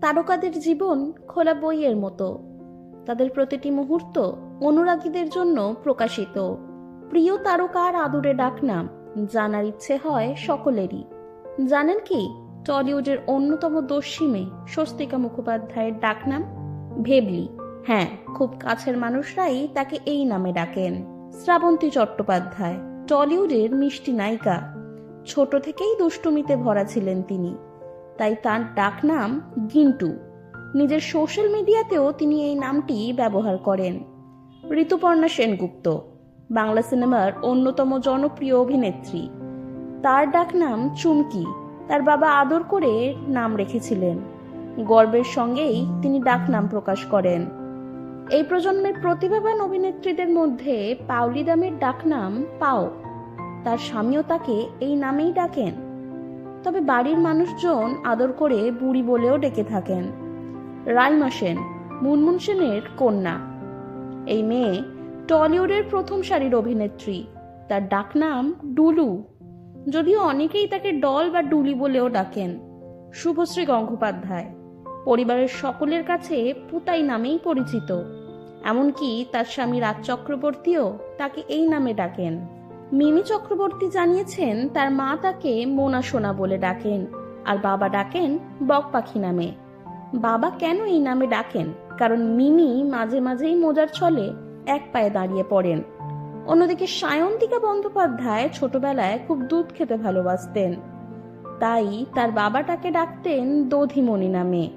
তারকাদের জীবন খোলা বইয়ের মতো। তাদের প্রতিটি মুহূর্ত অনুরাগীদের জন্য প্রকাশিত। প্রিয় তারকার আদুরে ডাকনাম জানার ইচ্ছে হয় সকলেরই। জানেন কি, টলিউডের অন্যতম দস্যিমে স্বস্তিকা মুখোপাধ্যায়ের ডাকনাম ভেবলি। হ্যাঁ খুব কাছের মানুষরাই তাকে এই নামে ডাকেন। শ্রাবন্তী চট্টোপাধ্যায়, টলিউডের মিষ্টি নায়িকা। ছোট থেকেই দুষ্টুমিতে ভরা ছিলেন তিনি। তাই তার ডাকনাম গিন্টু। নিজের সোশ্যাল মিডিয়াতেও তিনি এই নামটি ব্যবহার করেন। ঋতুপর্ণা সেনগুপ্ত, বাংলা সিনেমার অন্যতম জনপ্রিয় অভিনেত্রী। তার ডাকনাম চুমকি। তার বাবা আদর করে নাম রেখেছিলেন। গর্বের সঙ্গেই তিনি ডাকনাম প্রকাশ করেন। এই প্রজন্মের প্রতিভাবান অভিনেত্রীদের মধ্যে পাওলি দামের ডাকনাম পাও। তার স্বামীও তাকে এই নামেই ডাকেন। তবে বাড়ির মানুষজন আদর করে বুড়ি বলেও ডেকে থাকেন। রাইমা সেন, মুনমুন সেনের কন্যা। এই মেয়ে টলিউডের প্রথম সারির অভিনেত্রী। তার ডাকনাম ডুলু। যদিও অনেকেই তাকে ডল বা ডুলি বলেও ডাকেন। শুভশ্রী গঙ্গোপাধ্যায়। পরিবারের সকলের কাছে পুতাই নামেই পরিচিত। এমনকি তার স্বামী রাজ চক্রবর্তীও তাকে এই নামে ডাকেন। মিমি চক্রবর্তী জানিয়েছেন, তার মা তাকে মোনা সোনা বলে ডাকেন, আর বাবা ডাকেন বক পাখি নামে। বাবা কেন এই নামে ডাকেন? কারণ মিমি মাঝে মাঝেই মোজার ছলে এক পায়ে দাঁড়িয়ে পড়েন। অন্যদিকে সায়ন্তিকা বন্দ্যোপাধ্যায় ছোটবেলায় খুব দুধ খেতে ভালোবাসতেন। তাই তার বাবা তাকে ডাকতেন দধিমণি নামে।